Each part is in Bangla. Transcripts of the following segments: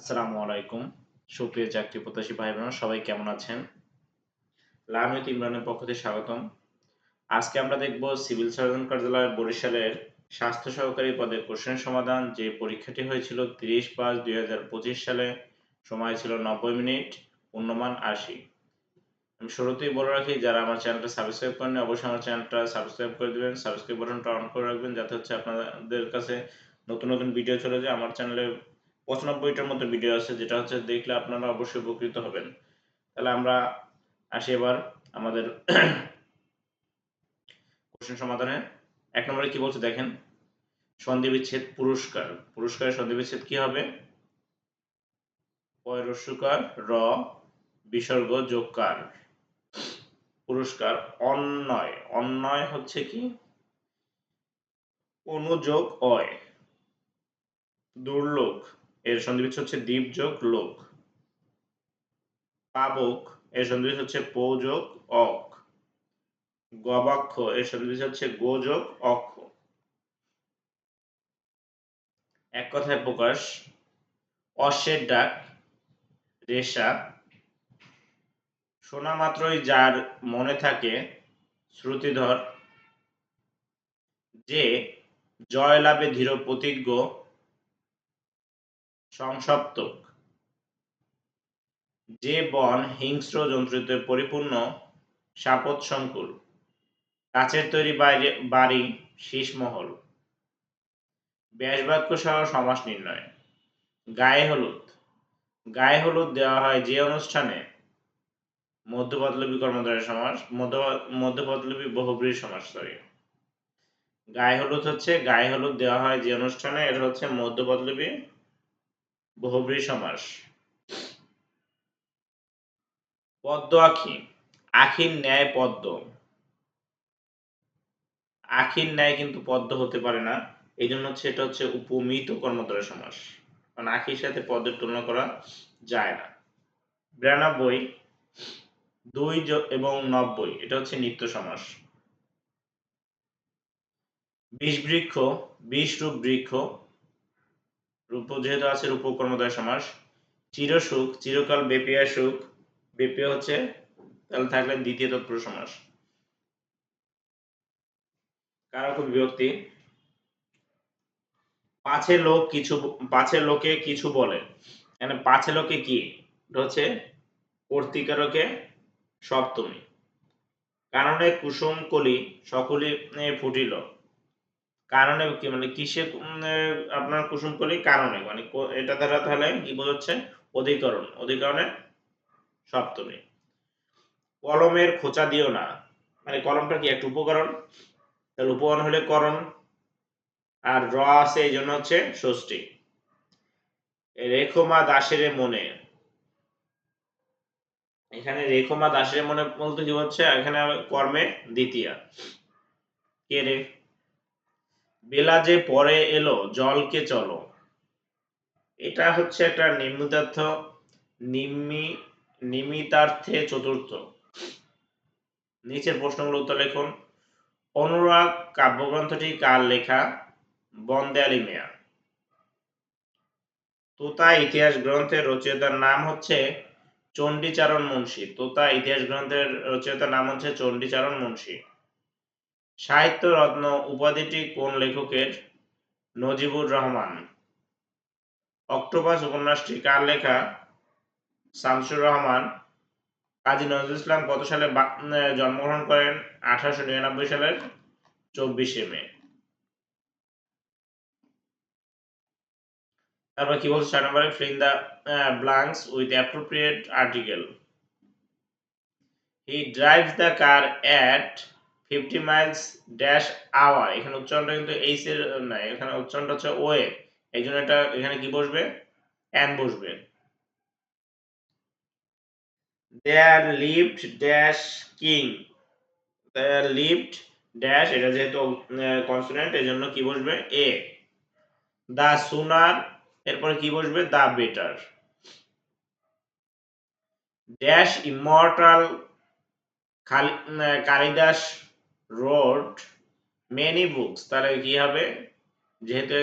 আসসালামু আলাইকুম। সুপ্রিয় চাকরি প্রত্যাশী ভাই বোনেরা সবাই কেমন আছেন? উইথ ইমরানের পক্ষ থেকে স্বাগতম। আজকে আমরা দেখব সিভিল সার্জন কার্যালয় বরিশালের স্বাস্থ্য সহকারী পদে কোশ্চেন সমাধান। যে পরীক্ষাটি হয়েছিল তিরিশ পাঁচ দুই হাজার পঁচিশ সালে, সময় ছিল নব্বই মিনিট পূর্ণমান আশি। আমি শুরুতেই বলে রাখি, যারা আমার চ্যানেলটা সাবস্ক্রাইব করেন অবশ্যই আমার চ্যানেলটা সাবস্ক্রাইব করে দেবেন। সাবস্ক্রাইব বাটনটা অন করে রাখবেন, যাতে হচ্ছে আপনাদের কাছে নতুন নতুন ভিডিও চলে যায়। আমার চ্যানেলে পঁচানব্বইটার মতো ভিডিও আছে, যেটা হচ্ছে দেখলে আপনারা অবশ্যই উপকৃত হবেন। তাহলে আমরা আসি এবার আমাদের কোশ্চেন সমাধানে। এক নম্বরে কি বলছে দেখেন? সন্ধি বিচ্ছেদ পুরস্কার। পুরস্কারের সন্ধি বিচ্ছেদ কি হবে? পয়রস্যকার র, বিসর্গ যোগকার পুরস্কার অন্যয় অন্যয় হচ্ছে কি? অনুযোগ, অয়। দুর্লোক এর সন্ধিবিচ্ছ হচ্ছে দ্বীপ যোগ লোক। পাবক, এর সন্ধিবিচ্ছ হচ্ছে পো যোগ অক। গবাক্ষ, এর সন্ধিবিচ্ছ হচ্ছে গো যোগ অক্ষ। এক কথায় প্রকাশ, অশ্বের ডাক, রেশা। শোনা মাত্রই যার মনে থাকে, শ্রুতিধর, যে জয় লাভে ধীর প্রতিজ্ঞ সংসপ্তক যে বন হিংস্র জন্তুতে পরিপূর্ণ সাপত সংকুল। কাচের তৈরি বাড়ি, শীষমহল। ব্যাসবাক্য সহ সমাস নির্ণয়। গায়ে হলুদ। গায়ে হলুদ দেওয়া হয় যে অনুষ্ঠানে মধ্যপদলিপি কর্মধারয় সমাস মধ্যপদলিপি বহুব্রী সমাস সরি গায়ে হলুদ হচ্ছে, গায়ে হলুদ দেওয়া হয় যে অনুষ্ঠানে এটা হচ্ছে মধ্যপদলিপি বহুব্রী সমাস। পদ্ম আখি আখির ন্যায় পদ্ম। আখির ন্যায় কিন্তু পদ্ম হতে পারে না। এই জন্য হচ্ছে এটা হচ্ছে উপমিত কর্মধারয় সমাস। কারণ আখির সাথে পদ্মের তুলনা করা যায় না। বিরানব্বই, দুই এবং নব্বই, এটা হচ্ছে নিত্য সমাস। বিষ বৃক্ষ বিষ রূপ বৃক্ষ রূপ যেহেতু আছে রূপ কর্মদায় সমাস চিরসুখ চিরকাল বেপিয়া সুখ, বেপিয়া হচ্ছে, তাহলে থাকলে দ্বিতীয় তৎপুরুষ সমাস। কারক বিভক্তি? পাছে লোক কিছু, পাছে লোকে কিছু বলে। এখানে পাছে লোকে কি? হচ্ছে কর্তিকারকে সপ্তমী। কারণে কুসুম কলি সকলে ফুটিল। কারণে কি? মানে কিসে আপনার কুসুম কলি কারণে? মানে এটা দ্বারা তাহলে কি বোঝাচ্ছে? অধিকরণ। অধিকরণে সপ্তমী। কলমের খোঁচা দিও না। মানে কলমটা কি একটা উপকরণ? তাহলে উপকরণ হলে করণ। আর র আছে এই জন্য হচ্ছে ষষ্ঠী। রেখমা দাসের মনে। এখানে রেখমা দাসের মনে বলতে কি হচ্ছে এখানে কর্মে দ্বিতীয়। কে রে? বেলা যে পরে এলো, জলকে চলো। এটা হচ্ছে একটা নিম্নতার্থ নিম্মি, নিমিতার্থে চতুর্থ। নিচের প্রশ্নগুলো উত্তর লিখুন। অনুরাগ কাব্যগ্রন্থটি কার লেখা? বন্দে আলী মিয়া। তোতা ইতিহাস গ্রন্থের রচয়িতার নাম হচ্ছে চণ্ডীচারণ মুন্সী। তোতা ইতিহাস গ্রন্থের রচয়িতার নাম হচ্ছে চণ্ডীচারণ মুন্সী। সাহিত্য রত্ন উপাধিটি কোন লেখকের? নজিবুর রহমান। অক্টোপাস উপন্যাসটি কার লেখা? শামসুর রহমান। কাজী নজরুল ইসলাম কত সালে জন্মগ্রহণ করেন? আঠারোশো নিরানব্বই সালের চব্বিশে মে। তারপর কি বলছে? চার নম্বরে, fill the blanks with appropriate article. He drives the car at fifty miles dash hour. এখানে উচ্চারণটা কিন্তু এইচ এর না এখানে উচ্চারণটা হচ্ছে ও এর এই জন্য এটা এখানে কি বসবে? অ্যান বসবে। There lived dash king there lived dash এটা যেহেতু কনসোনেন্ট এই জন্য কি বসবে? এ দা সুনার এরপরে কি বসবে? The better dash immortal Kalidas wrote many books তাহলে কি হবে? যেহেতু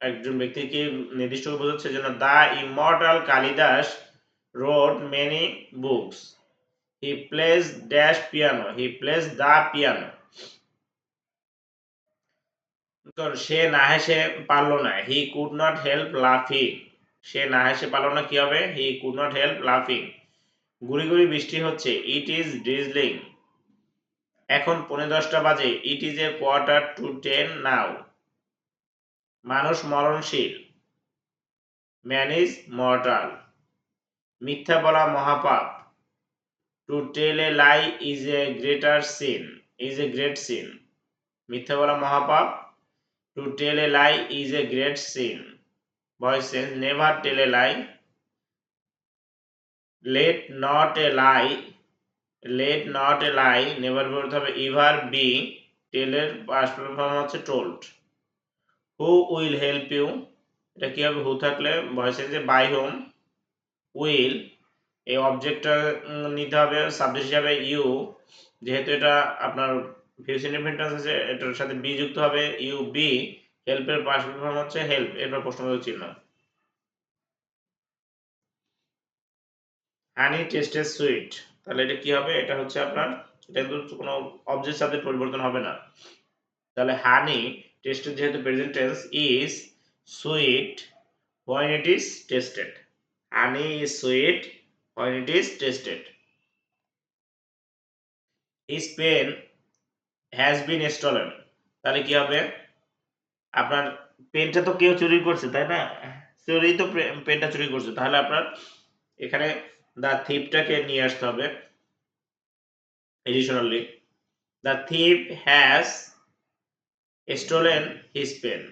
একজন ব্যক্তিকে নির্দিষ্ট বোঝাচ্ছে যেন the immortal Kalidas wrote many books he plays dash piano he plays the piano সে না হেসে পারল না। হি কুড নট হেল্প লাফিং সে না হেসে পারল না, কি হবে? হি কুড নট হেল্প লাফিং গুড়ি গুড়ি বৃষ্টি হচ্ছে। ইট ইজ ড্রিজলিং এখন পৌনে দশটা বাজে। It is a quarter to ten now মানুষ মরণশীল। ম্যান ইজ মর্টাল মিথ্যা বলা মহাপাপ। To tell a lie is a greater sin is a great sin মিথ্যা বলা মহাপাপ। To tell a lie is a great sin voice change never tell a lie let not a lie let not a lie never বলতে হবে। ইভার বি টেলের পাস্ট ফর্ম হচ্ছে told who will help you এটা কি হবে? হু থাকলে? ভয়েস চেঞ্জে বাই হোম উইল এই অবজেক্টটা নিতে হবে। সাবজেক্ট হিসাবে ইউ যেহেতু এটা আপনার ফিউচার ইনফিনিটেন্স আছে, এটার সাথে বি যুক্ত হবে। ইউ বি হেল্পের পাস্ট ফর্ম হচ্ছে হেল্প এরপর প্রশ্নবোধক চিহ্ন। হানি টেস্টেড সুইট তাহলে এটা কি হবে? এটা হচ্ছে আপনার, এটা কিন্তু কোনো অবজেক্ট সাবজেক্ট পরিবর্তন হবে না। তাহলে হানি টেস্টেড যেহেতু present tense is sweet when it is tasted honey is sweet when it is tasted his pen has been stolen. তাহলে কি হবে? আপনার পেনটা তো কেউ চুরি করছে, তাই না? চুরি তো পেনটা চুরি করছে। তাহলে আপনার এখানে দা থিপটাকে নিয়ে আসতে হবে additionally the thief has stolen his pen.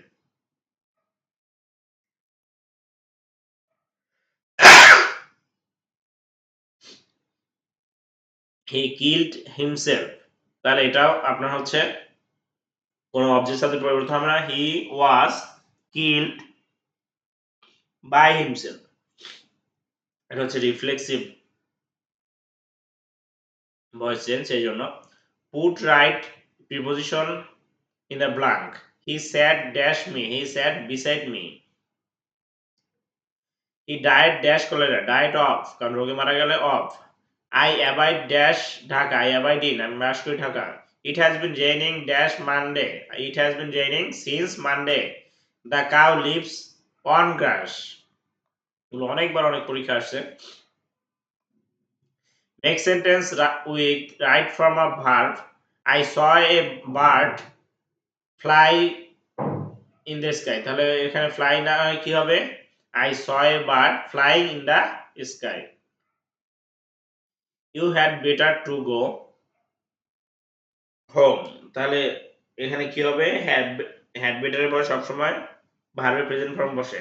He killed himself তাহলে এটাও আপনার হচ্ছে কোনো অবজেক্ট সাথে পরিবর্তন হবে না। He was killed by himself এটা হচ্ছে রিফ্লেক্সিভ ভয়েস চেঞ্জ সেই জন্য put right preposition in the blank he sat dash me he sat beside me he died dash cholera died of কারণ রোগে মারা গেলে of I abide dash Dhaka. I abide in. আমি বাস করি Dhaka It has been raining dash Monday. It has been raining since Monday. The cow lives on grass. এগুলো অনেকবার অনেক পরীক্ষা আসছে Next sentence with right from a verb. I saw a bird fly in the sky. তাহলে এখানে fly না কি হবে? I saw a bird flying in the sky you had better to go home তাহলে এখানে কি হবে হ্যাড হ্যাড বেটারের পরে সবসময় ভার্বের প্রেজেন্ট ফর্ম বসে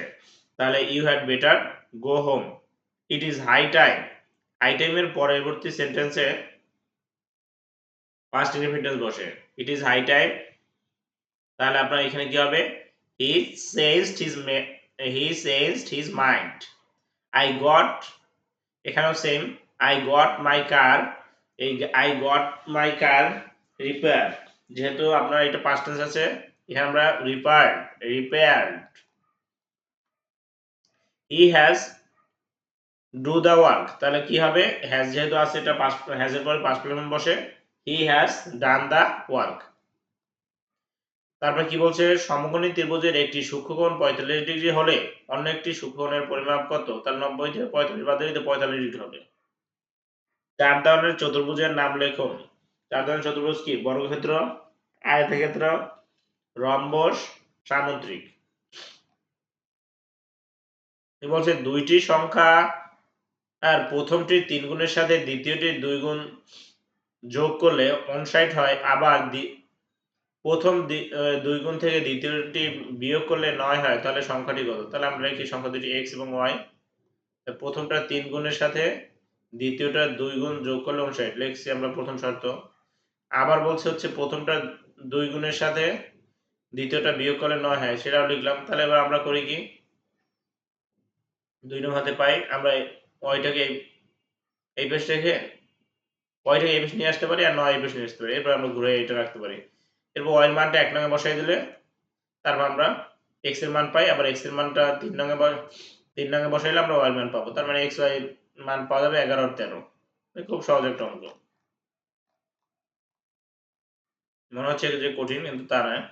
তাহলে you had better go home it is high time high টাইমের পরবর্তী সেন্টেন্সে পাস্ট ইনফিনিটেন্স বসে। ইট ইজ হাই টাইম তাহলে আপনার এখানে কি হবে? He changed his he changed his mind I got এখানেও same I got my car এই I got my car repair যেহেতু আপনার এটা পাস্ট টেন্স আছে, এখানে আমরা repair repaired he has do the work তাহলে কি হবে? হ্যাজ যেহেতু আছে, এটা পাস হ্যাজের পরে পাস প্লেন বসে। He has done the work তারপর কি বলছে? সমকোণী ত্রিভুজের একটি সূক্ষ্মকোণ পঁয়তাল্লিশ ডিগ্রি হলে অন্য একটি সূক্ষ্মকোণের পরিমাপ কত? তাহলে নব্বই থেকে পঁয়তাল্লিশ, বাদ দিলে পঁয়তাল্লিশ ডিগ্রি হবে। চার ধরনের চতুর্ভুজের নাম লেখুন। চার ধরনের চতুর্ভুজ কি? বর্গক্ষেত্র, আয়তক্ষেত্র, রম্বস, সামুদ্রিক। বলছে দুইটি সংখ্যা আর প্রথমটি তিন গুণের সাথে দ্বিতীয়টি দুই গুণ যোগ করলে অনসাইড হয়। আবার প্রথম দুই গুণ থেকে দ্বিতীয়টি বিয়োগ করলে নয় হয়, তাহলে সংখ্যাটি কত? তাহলে আমরা লিখি সংখ্যা দুটি এক্স এবং ওয়াই প্রথমটা তিন গুণের সাথে দ্বিতীয়টা দুই গুণ যোগ করলে অনুসারে লিখছি আমরা প্রথম শর্ত। আবার বলছে হচ্ছে প্রথমটা দুই গুণের সাথে দ্বিতীয়টা বিয়োগ করলে নয় হয়, সেটাও লিখলাম। তাহলে এবার আমরা করি কি? দুই নম্বর হাতে পাই, আমরা ওইটাকে এই পেশ রেখে ওইটাকে এই পেশ নিয়ে আসতে পারি আর নয় এই পেশ নিয়ে আসতে পারি। এরপর আমরা ঘুরে এটা রাখতে পারি। এরপর ওয়ের মানটা এক নঙ্গে বসাই দিলে তারপর আমরা এক্সের মান পাই। আবার এক্সের মানটা তিন নঙ্গে তিন নঙ্গে বসাইলে আমরা ওয়াই মান পাবো। তার মানে এক্স ওয়াই মান পাওয়া যাবে এগারো আর তেরো। খুব সহজ একটা অঙ্ক। মনে হচ্ছে যে কঠিন, কিন্তু তা নয়।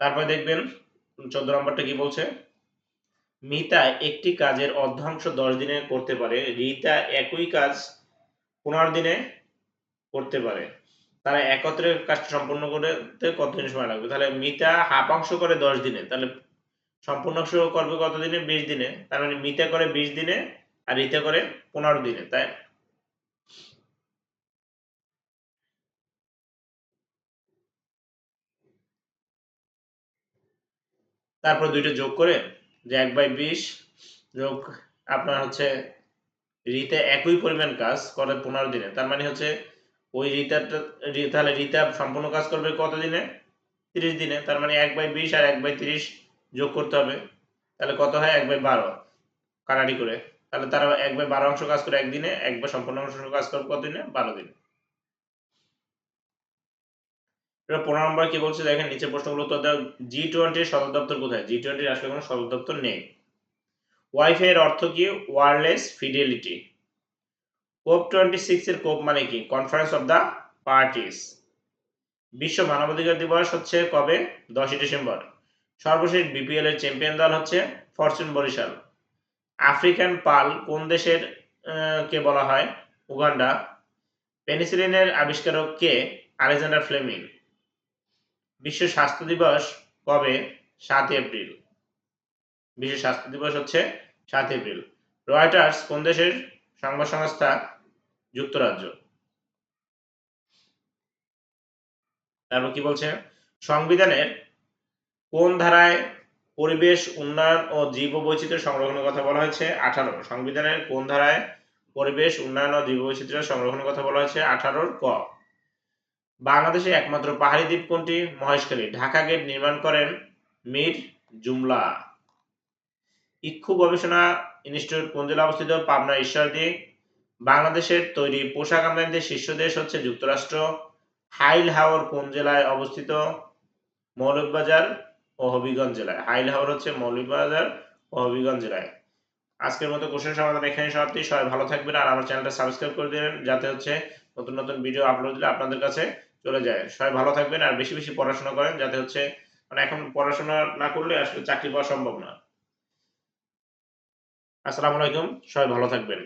তারপরে দেখবেন চোদ্দ নম্বরটা কি বলছে? মিতা একটি কাজের অর্ধাংশ দশ দিনে করতে পারে, রিতা একই কাজ পনেরো দিনে করতে পারে। তারা একত্রে কাজটা সম্পূর্ণ করতে কতদিন সময় লাগবে? তাহলে মিতা হাফাংশ করে দশ দিনে, তাহলে সম্পূর্ণাংশ করবে কত দিনে বিশ দিনে। তার মানে মিতা করে বিশ দিনে আর রিতা করে পনেরো দিনে, তাই? তারপর দুইটা যোগ করে যে এক বাই বিশ, যোগ আপনার হচ্ছে রিতা একই পরিমাণ কাজ করে পনেরো দিনে। তার মানে হচ্ছে ওই রিতাটা তাহলে রিতা সম্পূর্ণ কাজ করবে কত দিনে? তিরিশ দিনে। তার মানে এক বাই বিশ আর এক বাই তিরিশ যোগ করতে হবে। তাহলে কত হয়? এক বাই বারো কাটারি করে। তাহলে তারা এক বাই বারো অংশ কাজ করে একদিনে, এক বাই সম্পূর্ণ অংশ কাজ করবে কত দিনে? বারো দিনে। এবার পনেরো নম্বর কি বলছে? দেখেন নিচে প্রশ্নগুলো তো জি টোয়েন্টির সদর দপ্তর কোথায়? জি টোয়েন্টির আসলে কোনো সদর দপ্তর নেই। ওয়াইফাই এর অর্থ কি? Wireless fidelity COP twenty six এর কোপ মানে কি? কনফারেন্স অফ দ্য পার্টিস বিশ্ব মানবাধিকার দিবস হচ্ছে কবে? দশই ডিসেম্বর। সর্বশেষ বিপিএল এর চ্যাম্পিয়ন দল হচ্ছে ফরচুন বরিশাল। আফ্রিকান পাল কোন দেশের কে বলা হয়? উগান্ডা। পেনিসিলিনের আবিষ্কারক কে? Alexander Fleming. বিশ্ব স্বাস্থ্য দিবস কবে? সাত এপ্রিল। বিশ্ব স্বাস্থ্য দিবস হচ্ছে সাত এপ্রিল। রয়টার্স কোন দেশের সংবাদ সংস্থা? যুক্তরাজ্য। তারপর কি বলছে? সংবিধানের কোন ধারায় পরিবেশ, উন্নয়ন ও জীব বৈচিত্র্য সংরক্ষণের কথা বলা হয়েছে? আঠারো। সংবিধানের কোন ধারায় পরিবেশ, উন্নয়ন ও জীব বৈচিত্র্য সংরক্ষণের কথা বলা হয়েছে? আঠারোর ক। বাংলাদেশে একমাত্র পাহাড়ি দ্বীপ কোনটি মহেশখালী। ঢাকা গেট নির্মাণ করেন মীর জুমলা। ইক্ষু গবেষণা ইনস্টিটিউট কোন জেলায় অবস্থিত? পাবনা ঈশ্বরদী। বাংলাদেশের তৈরি পোশাক আমদানিতে শীর্ষ দেশ হচ্ছে যুক্তরাষ্ট্র। হাইল হাওর কোন জেলায় অবস্থিত? মৌলভীবাজার ও হবিগঞ্জ জেলায়। হাইল হাওর হচ্ছে মৌলভীবাজার ও হবিগঞ্জ জেলায়। আজকের মতো কোশ্চেন সমাধান এখানে সমাপ্তি। সবাই ভালো থাকবেন আর আমার চ্যানেলটা সাবস্ক্রাইব করে দিবেন। যাতে হচ্ছে নতুন নতুন ভিডিও আপলোড দিলে আপনাদের কাছে চলে যায়। সবাই ভালো থাকবেন আর বেশি বেশি পড়াশোনা করেন যাতে হচ্ছে মানে এখন পড়াশোনা না করলে আসলে চাকরি পাওয়া সম্ভব না। আসসালামু আলাইকুম, সবাই ভালো থাকবেন।